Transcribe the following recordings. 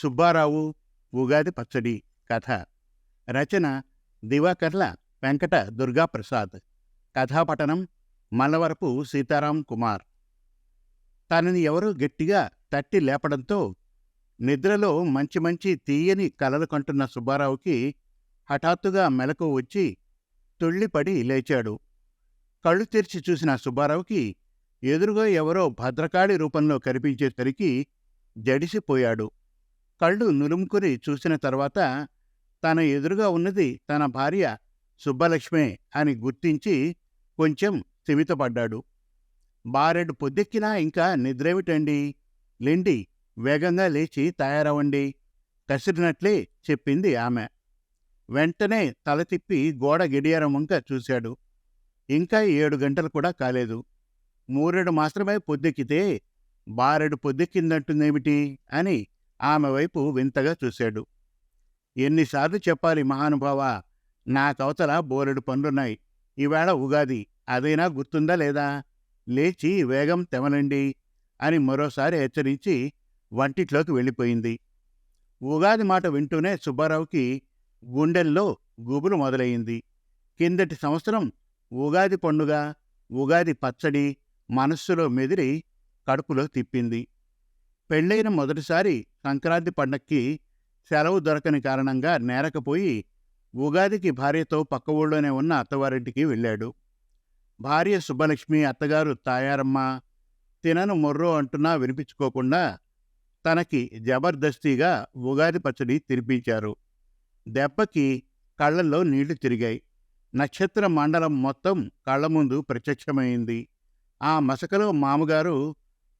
సుబ్బారావు ఉగాది పచ్చడి కథ. రచన దివాకర్ల వెంకట దుర్గాప్రసాద్. కథాపఠనం మల్లవరపు సీతారాం కుమార్. తనని ఎవరూ గట్టిగా తట్టి లేపడంతో నిద్రలో మంచి మంచి తీయని కలలు కంటున్న సుబ్బారావుకి హఠాత్తుగా మెలకు వచ్చి తుళ్ళిపడి లేచాడు. కళ్ళు తెరిచి చూసిన సుబ్బారావుకి ఎదురుగా ఎవరో భద్రకాళి రూపంలో కనిపించేసరికి జడిసిపోయాడు. కళ్ళు నులుముకుని చూసిన తర్వాత తన ఎదురుగా ఉన్నది తన భార్య సుబ్బలక్ష్మే అని గుర్తించి కొంచెం స్థిమితపడ్డాడు బారెడు పొద్దెక్కినా ఇంకా నిద్రేమిటండి? లెండి వేగంగా లేచి తయారవండి కసిరినట్లే చెప్పింది ఆమె. వెంటనే తల తిప్పి గోడ గడియారం వంక చూశాడు. ఇంకా ఏడు గంటలు కూడా కాలేదు. మూరెడు మాత్రమే పొద్దెక్కితే బారెడు పొద్దెక్కిందంటుందేమిటి అని ఆమె వైపు వింతగా చూశాడు. ఎన్నిసార్లు చెప్పాలి మహానుభావ? నాకవతల బోరెడు పనులున్నాయి. ఈవేళ ఉగాది. అదైనా గుర్తుందా లేదా? లేచి వేగం తెమలండి అని మరోసారి హెచ్చరించి వంటిట్లోకి వెళ్ళిపోయింది. ఉగాది మాట వింటూనే సుబ్బారావుకి గుండెల్లో గుబులు మొదలయింది కిందటి సంవత్సరం ఉగాది పండుగ ఉగాది పచ్చడి మనస్సులో మెదిరి కడుపులో తిప్పింది. పెళ్ళైన మొదటిసారి సంక్రాంతి పండక్కి సెలవు దొరకని కారణంగా నేరకపోయి ఉగాదికి భార్యతో పక్క ఊళ్ళోనే ఉన్న అత్తవారింటికి వెళ్ళాడు. భార్య సుబ్బలక్ష్మి అత్తగారు తాయారమ్మ తినను మొర్రో అంటున్నా వినిపించుకోకుండా తనకి జబర్దస్తిగా ఉగాది పచ్చడి తినిపించారు. దెబ్బకి కళ్ళల్లో నీళ్ళు తిరిగాయి. నక్షత్ర మండలం మొత్తం కళ్ళ ముందు ప్రత్యక్షమైంది. ఆ మసకలో మామగారు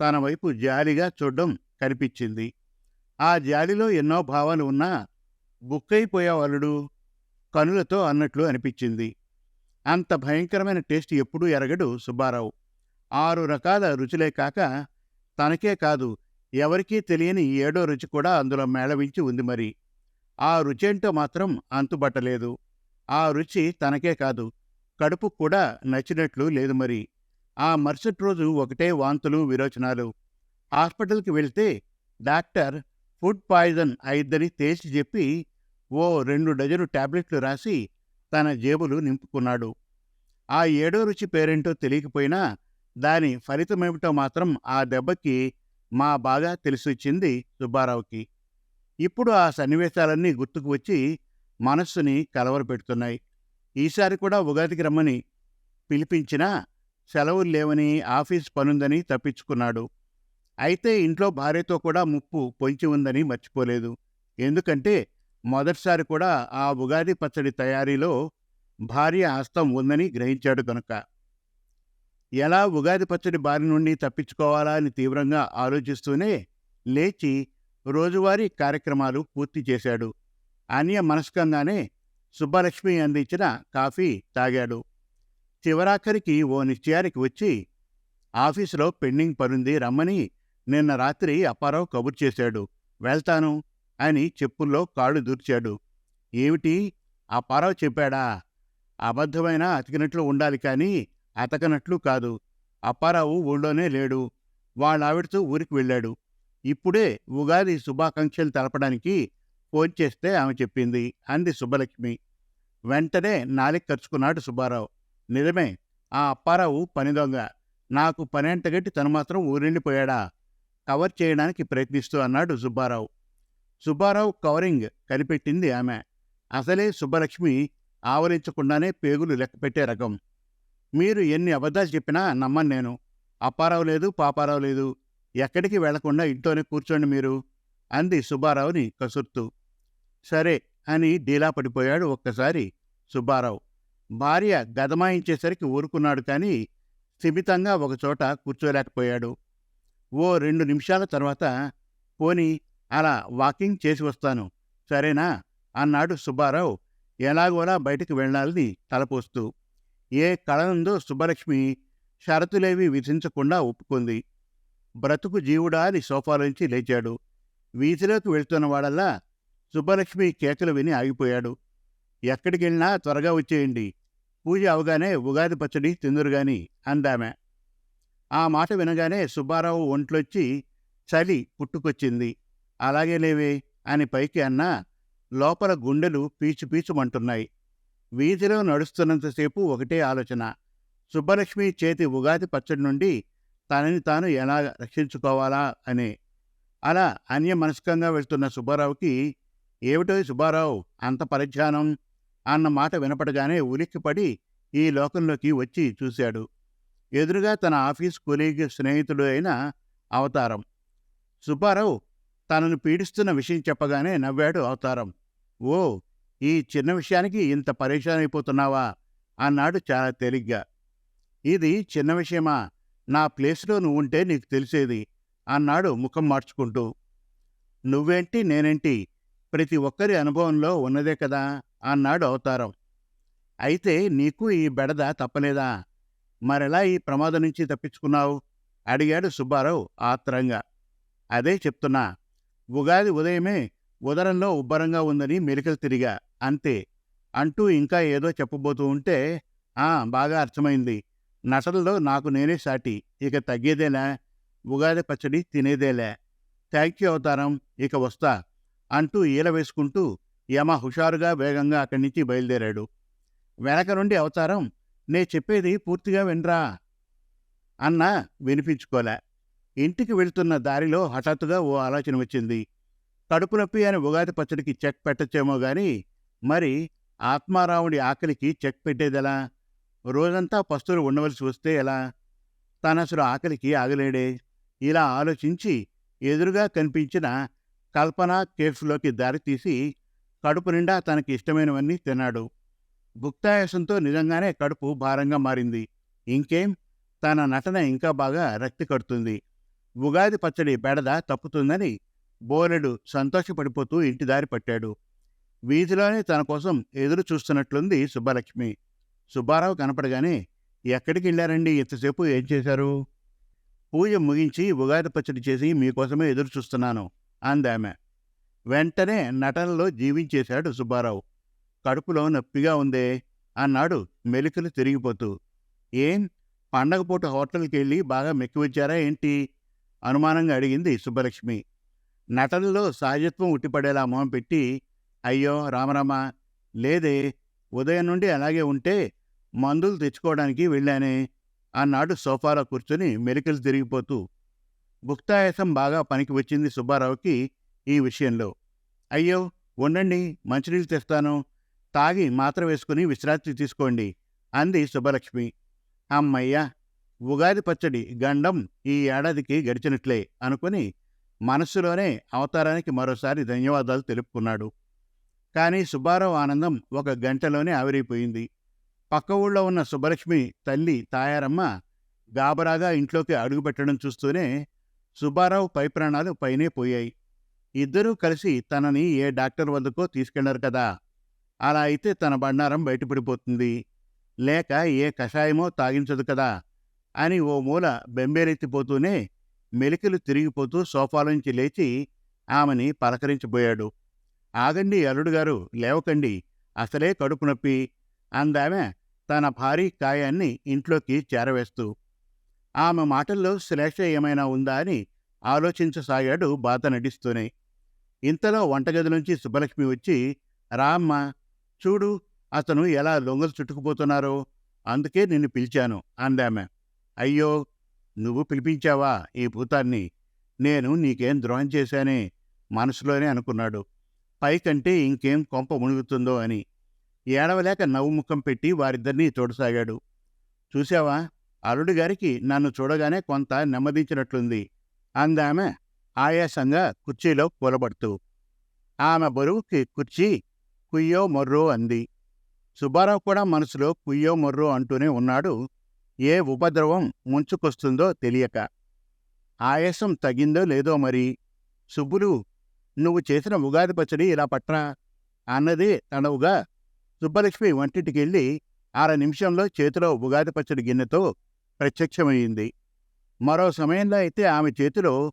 తన వైపు జాలిగా చూడ్డం కనిపించింది. ఆ జాలిలో ఎన్నో భావాలు ఉన్నా బుక్కైపోయేవాళ్ళుడు కనులతో అన్నట్లు అనిపించింది. అంత భయంకరమైన టేస్ట్ ఎప్పుడూ ఎరగడు సుబ్బారావు. ఆరు రకాల రుచులే కాక తనకే కాదు ఎవరికీ తెలియని ఏడో రుచి కూడా అందులో మేళవించి ఉంది మరి. ఆ రుచేంటో మాత్రం అంతుబట్టలేదు. ఆ రుచి తనకే కాదు కడుపు కూడా నచ్చినట్లు లేదు మరి. ఆ మరుసటి రోజు ఒకటే వాంతులు విరోచనాలు. హాస్పిటల్కి వెళ్తే డాక్టర్ ఫుడ్ పాయిజన్ అయిద్దని తేల్చి చెప్పి ఓ రెండు డజను టాబ్లెట్లు రాసి తన జేబులు నింపుకున్నాడు. ఆ ఏడో రుచి పేరేంటో తెలియకపోయినా దాని ఫలితమేమిటో మాత్రం ఆ దెబ్బకి మా బాగా తెలిసొచ్చింది సుబ్బారావుకి. ఇప్పుడు ఆ సన్నివేశాలన్నీ గుర్తుకు వచ్చి మనస్సుని కలవరపెడుతున్నాయి. ఈసారి కూడా ఉగాదికి రమ్మని పిలిపించినా సెలవులు లేవని ఆఫీస్ పనుందని తప్పించుకున్నాడు. అయితే ఇంట్లో భార్యతో కూడా ముప్పు పొంచి ఉందని మర్చిపోలేదు. ఎందుకంటే మొదటిసారి కూడా ఆ ఉగాది పచ్చడి తయారీలో భార్య హస్తం ఉందని గ్రహించాడు కనుక ఎలా ఉగాది పచ్చడి బారి నుండి తప్పించుకోవాలా అని తీవ్రంగా ఆలోచిస్తూనే లేచి రోజువారీ కార్యక్రమాలు పూర్తి చేశాడు. అన్య మనస్కంగానే సుబ్బలక్ష్మి అందించిన కాఫీ తాగాడు. చివరాఖరికి ఓ నిశ్చయానికి వచ్చి ఆఫీసులో పెండింగ్ పనుంది రమ్మని నిన్న రాత్రి అప్పారావు కబురు చేశాడు. వెళ్తాను అని చెప్పుల్లో కాళ్ళు దూర్చాడు. ఏమిటి? అప్పారావు చెప్పాడా? అబద్ధమైన అతికినట్లు ఉండాలి కానీ అతకనట్లు కాదు. అప్పారావు ఊళ్ళోనే లేడు. వాళ్ళ ఆవిడతో ఊరికి వెళ్ళాడు. ఇప్పుడే ఉగాది శుభాకాంక్షలు తెలపడానికి ఫోన్ చేస్తే ఆమె చెప్పింది. అంది సుబ్బలక్ష్మి. వెంటనే నాలిక ఖర్చుకున్నాడు సుబ్బారావు. నిజమే. ఆ అప్పారావు పని దొంగ. నాకు పని అంటగట్టి తను మాత్రం ఊరెళ్ళిపోయాడా? కవర్ చేయడానికి ప్రయత్నిస్తూ అన్నాడు సుబ్బారావు. సుబ్బారావు కవరింగ్ కనిపెట్టింది ఆమె. అసలే సుబ్బలక్ష్మి ఆవరించకుండానే పేగులు లెక్కపెట్టే రకం. మీరు ఎన్ని అబద్ధాలు చెప్పినా నమ్మను నేను. అప్పారావు లేదు పాపారావు లేదు. ఎక్కడికి వెళ్ళకుండా ఇంట్లోనే కూర్చోండి మీరు అంది సుబ్బారావుని కసుర్తూ. సరే అని డీలా పడిపోయాడు ఒక్కసారి సుబ్బారావు. భార్య గదమాయించేసరికి ఊరుకున్నాడు కానీ స్థిమితంగా ఒకచోట కూర్చోలేకపోయాడు. ఓ రెండు నిమిషాల తర్వాత పోని అలా వాకింగ్ చేసి వస్తాను. సరేనా? అన్నాడు సుబ్బారావు. ఎలాగోలా బయటకు వెళ్ళాలని తలపోస్తూ. ఏ కళనుందో సుబ్బలక్ష్మి షరతులేవి విధించకుండా ఒప్పుకుంది. బ్రతుకు జీవుడా అని సోఫాలోంచి లేచాడు. వీధిలోకి వెళ్తున్న వాడల్లా సుబ్బలక్ష్మి కేకలు విని ఆగిపోయాడు. ఎక్కడికి వెళ్ళినా త్వరగా వచ్చేయండి. పూజ అవగానే ఉగాది పచ్చడి తిందురుగాని అందామె. ఆ మాట వినగానే సుబ్బారావు ఒంట్లొచ్చి చలి పుట్టుకొచ్చింది. అలాగే లేవే అని పైకి అన్నా లోపల గుండెలు పీచు పీచుమంటున్నాయి. వీధిలో నడుస్తున్నంతసేపు ఒకటే ఆలోచన. సుబ్బలక్ష్మి చేతి ఉగాది పచ్చడి నుండి తనని తాను ఎలా రక్షించుకోవాలా అనే. అలా అన్యమనస్కంగా వెళ్తున్న సుబ్బారావుకి ఏమిటో సుబ్బారావు అంత పరిజ్ఞానం అన్న మాట వినపడగానే ఉలిక్కిపడి ఈ లోకంలోకి వచ్చి చూశాడు. ఎదురుగా తన ఆఫీస్ కొలీగ్ స్నేహితుడు అయిన అవతారం. సుబ్బారావు తనను పీడిస్తున్న విషయం చెప్పగానే నవ్వాడు అవతారం. ఓ ఈ చిన్న విషయానికి ఇంత పరేషాన్ అయిపోతున్నావా అన్నాడు చాలా తేలిగ్గా. ఇది చిన్న విషయమా? నా ప్లేస్లో నువ్వుంటే నీకు తెలిసేది అన్నాడు ముఖం మార్చుకుంటూ. నువ్వేంటి నేనేంటి? ప్రతి ఒక్కరి అనుభవంలో ఉన్నదే కదా? అన్నాడు అవతారం. అయితే నీకు ఈ బెడద తప్పలేదా? మరెలా ఈ ప్రమాదం నుంచి తప్పించుకున్నావు? అడిగాడు సుబ్బారావు ఆత్రంగా. అదే చెప్తున్నా ఉగాది ఉదయమే ఉదరంలో ఉబ్బరంగా ఉందని మెలికలు తిరిగా అంతే. అంటూ ఇంకా ఏదో చెప్పబోతూ ఉంటే ఆ బాగా అర్థమైంది. నటనలో నాకు నేనే సాటి ఇక తగ్గేదేలా? ఉగాది పచ్చడి తినేదేలే? థ్యాంక్ యూ అవతారం ఇక వస్తా అంటూ ఈల వేసుకుంటూ యమ హుషారుగా వేగంగా అక్కడి నుంచి బయలుదేరాడు. వెనక నుండి అవతారం నే చెప్పేది పూర్తిగా వినరా? అన్న వినిపించుకోలే. ఇంటికి వెళ్తున్న దారిలో హఠాత్తుగా ఓ ఆలోచన వచ్చింది. కడుపు నొప్పి అని ఉగాది పచ్చడికి చెక్ పెట్టచ్చేమో గాని మరి ఆత్మారావుడి ఆకలికి చెక్ పెట్టేదెలా రోజంతా పస్తులు ఉండవలసి వస్తే ఎలా? తనసలు ఆకలికి ఆగలేడే. ఇలా ఆలోచించి ఎదురుగా కనిపించిన కల్పన కేఫ్లోకి దారితీసి కడుపు నిండా తనకి ఇష్టమైనవన్నీ తిన్నాడు. గుప్తాయాసంతో నిజంగానే కడుపు భారంగా మారింది. ఇంకేం? తన నటన ఇంకా బాగా రక్తి కడుతుంది. ఉగాది పచ్చడి బెడద తప్పుతుందని బోలెడు సంతోషపడిపోతూ ఇంటి దారి పట్టాడు. వీధిలోనే తన కోసం ఎదురు చూస్తున్నట్లుంది సుబ్బలక్ష్మి. సుబ్బారావు కనపడగానే ఎక్కడికి వెళ్ళారండి? ఇంతసేపు ఏం చేశారు? పూజ ముగించి ఉగాది పచ్చడి చేసి మీకోసమే ఎదురు చూస్తున్నాను అందామె. వెంటనే నటనలో జీవించేశాడు సుబ్బారావు. కడుపులో నొప్పిగా ఉందే అన్నాడు మెలికలు తిరిగిపోతూ. ఏం? పండగ పూట హోటల్కి వెళ్ళి బాగా మెక్కివచ్చారా ఏంటి? అనుమానంగా అడిగింది సుబ్బలక్ష్మి. నటనలో సహజత్వం ఉట్టిపడేలా మొహం పెట్టి అయ్యో రామరామ లేదే ఉదయం నుండి అలాగే ఉంటే మందులు తెచ్చుకోవడానికి వెళ్ళానే అన్నాడు సోఫాలో కూర్చొని మెలికలు తిరిగిపోతూ. భుక్తాయాసం బాగా పనికి వచ్చింది సుబ్బారావుకి ఈ విషయంలో. అయ్యో ఉండండి మంచినీళ్ళు తెస్తాను తాగి మాత్ర వేసుకుని విశ్రాంతి తీసుకోండి అంది సుబ్బలక్ష్మి. అమ్మయ్యా ఉగాది పచ్చడి గండం ఈ ఏడాదికి గడిచినట్లే అనుకుని మనస్సులోనే అవతారానికి మరోసారి ధన్యవాదాలు తెలుపుకున్నాడు. కానీ సుబ్బారావు ఆనందం ఒక గంటలోనే ఆవిరైపోయింది. పక్క ఊళ్ళో ఉన్న సుబ్బలక్ష్మి తల్లి తాయారమ్మ గాబరాగా ఇంట్లోకి అడుగుపెట్టడం చూస్తూనే సుబ్బారావు పై ప్రాణాలు పైనే పోయాయి. ఇద్దరూ కలిసి తనని ఏ డాక్టర్ వద్దకో తీసుకెళ్ళరు కదా అలా అయితే తన బండారం బయటపడిపోతుంది. లేక ఏ కషాయమో తాగించదు కదా అని ఓ మూల బెంబేలెత్తిపోతూనే మెలికలు తిరిగిపోతూ సోఫాలోంచి లేచి ఆమెని పలకరించిపోయాడు ఆగండి అల్లుడు గారు లేవకండి. అసలే కడుపు నొప్పి అందామె తన భారీ కాయాన్ని ఇంట్లోకి చేరవేస్తూ. ఆమె మాటల్లో శ్లేష ఏమైనా ఉందా అని ఆలోచించసాగాడు బాధ నటిస్తూనే. ఇంతలో వంటగది నుంచి సుబ్బలక్ష్మి వచ్చి రామ్మ చూడు అతను ఎలా లొంగలు చుట్టుకుపోతున్నారో అందుకే నిన్ను పిలిచాను అందామె. అయ్యో నువ్వు పిలిపించావా ఈ భూతాన్ని? నేను నీకేం ద్రోహం చేశానే? మనసులోనే అనుకున్నాడు. పైకంటే ఇంకేం కొంప మునుగుతుందో అని. ఏడవలేక నవ్వుముఖం పెట్టి వారిద్దరినీ చూడసాగాడు చూశావా? అల్లుడి గారికి నన్ను చూడగానే కొంత నెమ్మదించినట్లుంది అందామె ఆయాసంగా కుర్చీలో కూలబడుతూ. ఆమె బరువుకి కుర్చీ కుయ్యో మొర్రో అంది. సుబ్బారావు కూడా మనసులో కుయ్యో మొర్రో అంటూనే ఉన్నాడు. ఏ ఉపద్రవం ముంచుకొస్తుందో తెలియక. ఆయాసం తగిందో లేదో మరి. సుబ్బులు నువ్వు చేసిన ఉగాది పచ్చడి ఇలా పట్రా? అన్నది తనవుగా సుబ్బలక్ష్మి వంటింటికెళ్ళి అర నిమిషంలో చేతిలో ఉగాది పచ్చడి గిన్నెతో ప్రత్యక్షమయ్యింది. మరో సమయంలో అయితే ఆమె చేతిలో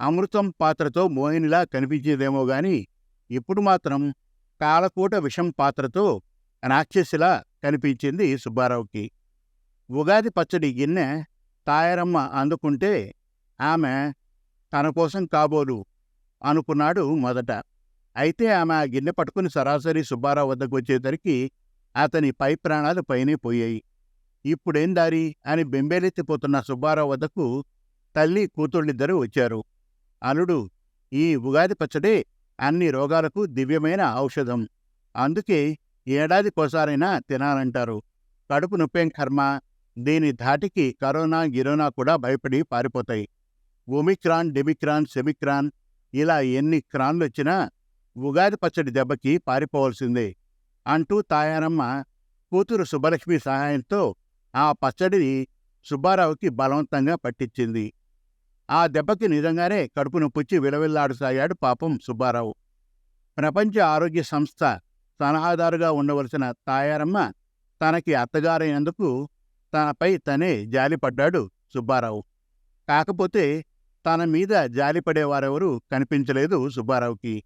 అమృతం పాత్రతో మోహినిలా కనిపించేదేమో గాని ఇప్పుడు మాత్రం కాలకూట విషం పాత్రతో రాక్షసిలా కనిపించింది సుబ్బారావుకి. ఉగాది పచ్చడి గిన్నె తాయారమ్మ అందుకుంటే ఆమె తన కోసం కాబోలు అనుకున్నాడు మొదట. అయితే ఆమె ఆ గిన్నె పట్టుకుని సరాసరి సుబ్బారావు వద్దకు వచ్చేసరికి అతని పై ప్రాణాలు పైనే పోయాయి. ఇప్పుడేం దారి? అని బెంబేలెత్తిపోతున్న సుబ్బారావు వద్దకు తల్లి కూతుళ్ళిద్దరూ వచ్చారు. అనుడు ఈ ఉగాది పచ్చడే అన్ని రోగాలకు దివ్యమైన ఔషధం. అందుకే ఏడాదికోసారైనా తినాలంటారు. కడుపు నొప్పేం కర్మ? దీని ధాటికి కరోనా గిరోనా కూడా భయపడి పారిపోతాయి. ఒమిక్రాన్ డెమిక్రాన్ సెమిక్రాన్ ఇలా ఎన్ని క్రాన్లు వచ్చినా ఉగాది పచ్చడి దెబ్బకి పారిపోవలసిందే అంటూ తాయారమ్మ కూతురు సుబ్బలక్ష్మి సహాయంతో ఆ పచ్చడిని సుబ్బారావుకి బలవంతంగా పట్టించింది. ఆ దెబ్బకి నిజంగానే కడుపు నొప్పొచ్చి విలవిల్లాడుసాగాడు పాపం సుబ్బారావు. ప్రపంచ ఆరోగ్య సంస్థ సలహాదారుగా ఉండవలసిన తాయారమ్మ తనకి అత్తగారైనందుకు తనపై తనే జాలిపడ్డాడు సుబ్బారావు. కాకపోతే తన మీద జాలిపడేవారెవరూ కనిపించలేదు సుబ్బారావుకి.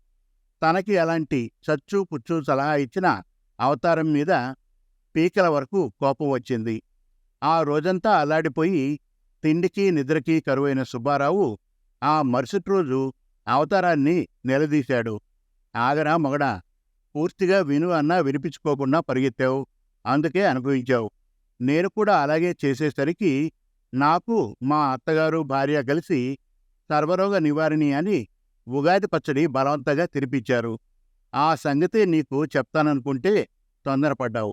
తనకి అలాంటి చచ్చు పుచ్చు సలహా ఇచ్చిన అవతారం మీద పీకల వరకు కోపం వచ్చింది. ఆ రోజంతా అల్లాడిపోయి తిండికి నిద్రకి కరువైన సుబ్బారావు ఆ మరుసటి రోజు అవతారాన్ని నిలదీశాడు. ఆగరా మొగడా పూర్తిగా విను అన్నా వినిపించుకోకుండా పరిగెత్తావు. అందుకే అనుభవించావు నేను కూడా అలాగే చేసేసరికి నాకు మా అత్తగారు భార్య కలిసి సర్వరోగ నివారిణి అని ఉగాది పచ్చడి బలవంతంగా తినిపించారు. ఆ సంగతి నీకు చెప్తాననుకుంటే తొందరపడ్డావు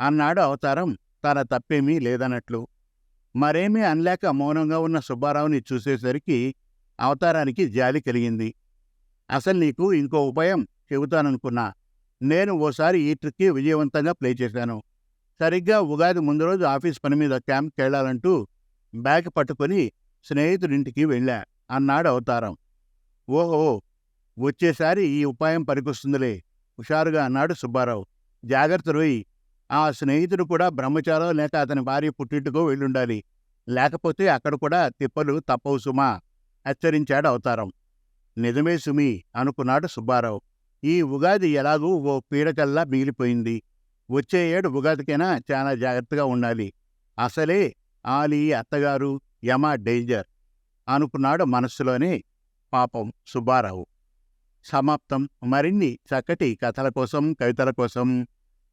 అన్నాడు అవతారం తన తప్పేమీ లేదన్నట్లు మరేమీ అనలేక మౌనంగా ఉన్న సుబ్బారావుని చూసేసరికి అవతారానికి జాలి కలిగింది. అసలు నీకు ఇంకో ఉపాయం చెబుతాననుకున్నా. నేను ఓసారి ఈ ట్రిక్కి విజయవంతంగా ప్లే చేశాను. సరిగ్గా ఉగాది ముందు రోజు ఆఫీస్ పని మీద క్యాంప్కి వెళ్ళాలంటూ బ్యాగ్ పట్టుకొని స్నేహితుడింటికి వెళ్ళా అన్నాడు అవతారం. ఓహో వచ్చేసారి ఈ ఉపాయం పనికొస్తుందిలే హుషారుగా అన్నాడు సుబ్బారావు. జాగ్రత్త రోయి ఆ స్నేహితుడు కూడా బ్రహ్మచారం లేక అతని భార్య పుట్టింటికో వెళ్ళుండాలి. లేకపోతే అక్కడ కూడా తిప్పలు తప్పవు సుమా హెచ్చరించాడు అవతారం. నిజమే సుమి అనుకున్నాడు సుబ్బారావు. ఈ ఉగాది ఎలాగూ ఓ పీడకల్లా మిగిలిపోయింది. వచ్చే ఏడు ఉగాదికైనా చాలా జాగ్రత్తగా ఉండాలి. అసలే ఆలీ అత్తగారు యమ డేంజర్ అనుకున్నాడు మనస్సులోనే పాపం సుబ్బారావు. సమాప్తం. మరిన్ని చక్కటి కథల కోసం కవితల కోసం